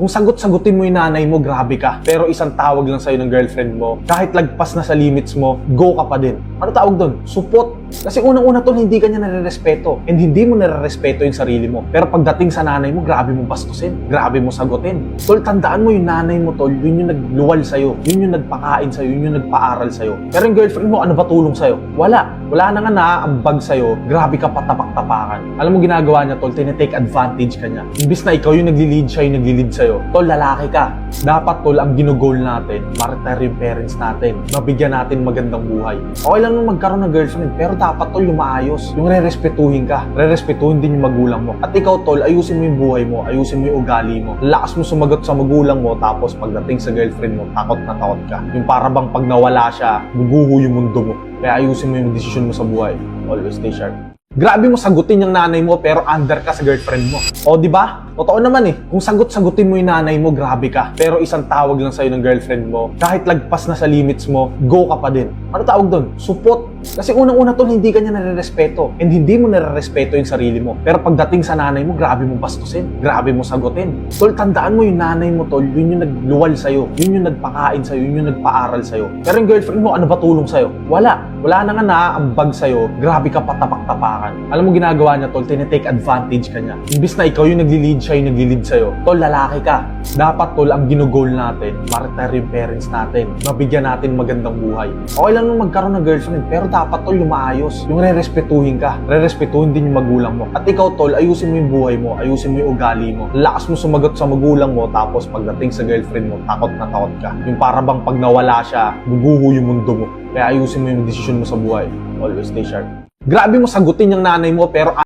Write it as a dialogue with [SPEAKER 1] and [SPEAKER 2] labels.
[SPEAKER 1] Kung sagot-sagutin mo yung nanay mo, grabe ka. Pero isang tawag lang sa'yo ng girlfriend mo, kahit lagpas na sa limits mo, go ka pa din. Ano tawag doon? Support. Kasi unang-una tol, hindi ka nare-respeto. And hindi mo nare-respeto yung sarili mo. Pero pagdating sa nanay mo, grabe mo bastusin. Grabe mo sagutin. Tol, tandaan mo yung nanay mo, tol, yun yung nagluwal sa'yo. Yun yung nagpakain sa'yo. Yun yung nagpaaral sa'yo. Pero yung girlfriend mo, ano ba tulong sa'yo? Wala. Wala na nga naaambag sa'yo. Grabe ka patapak-tapakan. Alam mo ginagawa niya, tol, tinitake advantage ka niya. Imbis na ikaw yung nagli-lead siya yung nagli-lead sa'yo. Tol, lalaki ka. Dapat, tol, ang ginugol natin, ma-retire yung parents natin. Mabigyan natin magandang buhay. Okay lang nung magkaroon ng girlfriend, pero dapat, tol, yung maayos. Yung re-respetuhin ka. Re-respetuhin din yung magulang mo. At ikaw, tol, ayusin mo yung buhay mo. Ayusin mo yung ugali mo. Lakas mo sumagot sa magulang mo, tapos pagdating sa girlfriend mo, takot na takot ka. Yung para bang pag nawala siya, guguho yung mundo mo. Kaya ayusin mo yung desisyon mo sa buhay. Always stay sharp. Grabe mo sagutin yung nanay mo pero under ka sa girlfriend mo. O di ba? Totoo naman eh. Kung sagot-sagutin mo yung nanay mo, grabe ka. Pero isang tawag lang sa'yo ng girlfriend mo, kahit lagpas na sa limits mo, go ka pa din. Ano tawag doon? Support. Kasi unang-una tol, hindi ka niya nare-respeto. And hindi mo nare-respeto yung sarili mo. Pero pagdating sa nanay mo, grabe mo bastusin. Grabe mo sagutin. Tol, tandaan mo yung nanay mo, tol, yun yung nagluwal sa'yo. Yun yung nagpakain sa'yo. Yun yung nagpaaral sa'yo. Pero yung girlfriend mo, ano ba tulong sa'yo? Wala. Wala na nga naaambag sa'yo. Grabe ka patapak-tapakan. Alam mo ginagawa niya, tol, tinitake advantage ka niya. Imbis na ikaw yung nagli-lead siya yung nagli-lead sa'yo. Tol, lalaki ka. Dapat, tol, ang ginugol natin, ma-retire yung parents natin. Mabigyan natin magandang buhay. Okay lang nung magkaroon ng girlfriend, pero dapat, tol, yung maayos. Yung re-respetuhin ka. Re-respetuhin din yung magulang mo. At ikaw, tol, ayusin mo yung buhay mo. Ayusin mo yung ugali mo. Lakas mo sumagot sa magulang mo, tapos pagdating sa girlfriend mo, takot na takot ka. Yung para pag nawala siya, guguho yung mundo mo. Kaya ayusin mo yung desisyon mo sa buhay. Always stay sharp. Grabe mo sagutin yung nanay mo, pero